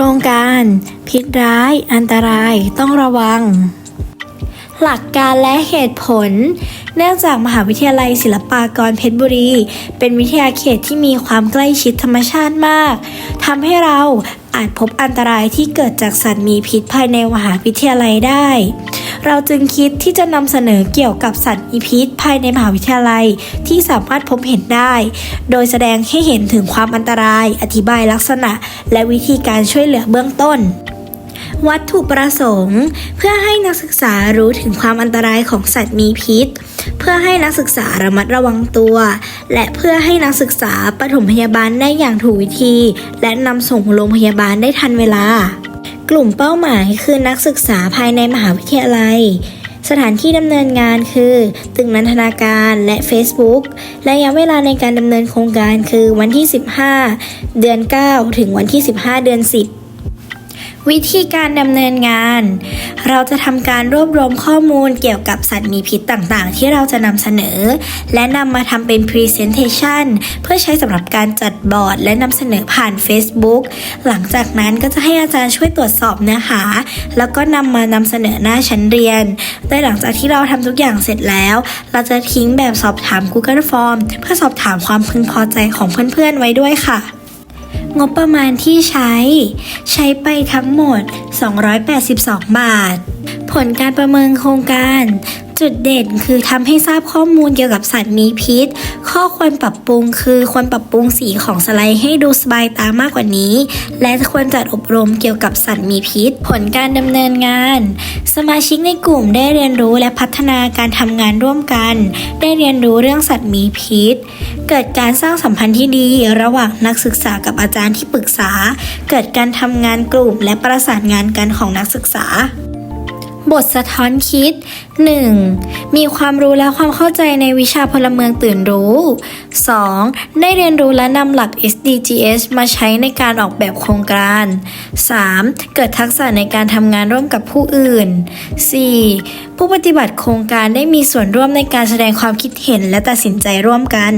ครงการ พิษร้าย อันตรายต้องระวัง หลักการและเหตุผล เนื่องจากมหาวิทยาลัยศิลปากรเพชรบุรี เป็นวิทยาเขตที่มีความใกล้ชิดธรรมชาติมากทำให้เราอาจพบอันตรายที่เกิดจากสัตว์มีพิษภายในมหาวิทยาลัยได้ เราจึงคิดที่จะนำเสนอเกี่ยวกับสัตว์มีพิษภายในมหาวิทยาลัยที่สามารถพบเห็นได้ โดยแสดงให้เห็นถึงความอันตราย อธิบายลักษณะ และวิธีการช่วยเหลือเบื้องต้นวัตถุประสงค์ เพื่อให้นักศึกษารู้ถึงความอันตรายของสัตว์มีพิษ เพื่อให้นักศึกษาระมัดระวังตัว และเพื่อให้นักศึกษาปฐมพยาบาลได้อย่างถูกวิธี และนำส่งโรงพยาบาลได้ทันเวลา กลุ่มเป้าหมายคือนักศึกษาภายในมหาวิทยาลัย สถานที่ดำเนินงานคือ ตึกนันทนาการและ Facebook และระยะเวลาในการดำเนินโครงการคือวันที่ 15 เดือน 9 ถึงวันที่ 15 เดือน 10 วิธีการดำเนินงาน เราจะทำการรวบรวมข้อมูลเกี่ยวกับสัตว์มีพิษต่างๆ ที่เราจะนำเสนอ และนำมาทำเป็น Presentation เพื่อใช้สำหรับการจัดบอร์ด และนำเสนอผ่าน Facebook หลังจากนั้นก็จะให้อาจารย์ช่วยตรวจสอบเนื้อหา แล้วก็นำมานำเสนอหน้าชั้นเรียน โดยหลังจากที่เราทำทุกอย่างเสร็จแล้ว เราจะทิ้งแบบสอบถาม Google Form เพื่อสอบถามความพึงพอใจของเพื่อนๆไว้ด้วยค่ะ งบประมาณที่ใช้ ใช้ไปทั้งหมด 282 บาท ผลการประเมินโครงการจุดเด่นคือทำให้ทราบข้อมูลเกี่ยวกับสัตว์มีพิษ ข้อควรปรับปรุงคือควรปรับปรุงสีของสไลด์ให้ดูสบายตามากกว่านี้ และควรจัดอบรมเกี่ยวกับสัตว์มีพิษ ผลการดำเนินงาน สมาชิกในกลุ่มได้เรียนรู้และพัฒนาการทำงานร่วมกัน ได้เรียนรู้เรื่องสัตว์มีพิษ เกิดการสร้างสัมพันธ์ที่ดี ระหว่างนักศึกษากับอาจารย์ที่ปรึกษา เกิดการทำงานกลุ่มและประสานงานกันของนักศึกษา บทสะท้อนคิด 1. มีความรู้และความเข้าใจในวิชาพลเมืองตื่นรู้ 2. ได้เรียนรู้และนำหลัก SDGs มาใช้ในการออกแบบโครงการ 3. เกิดทักษะในการทำงานร่วมกับผู้อื่น 4. ผู้ปฏิบัติโครงการได้มีส่วนร่วมในการแสดงความคิดเห็นและตัดสินใจร่วมกัน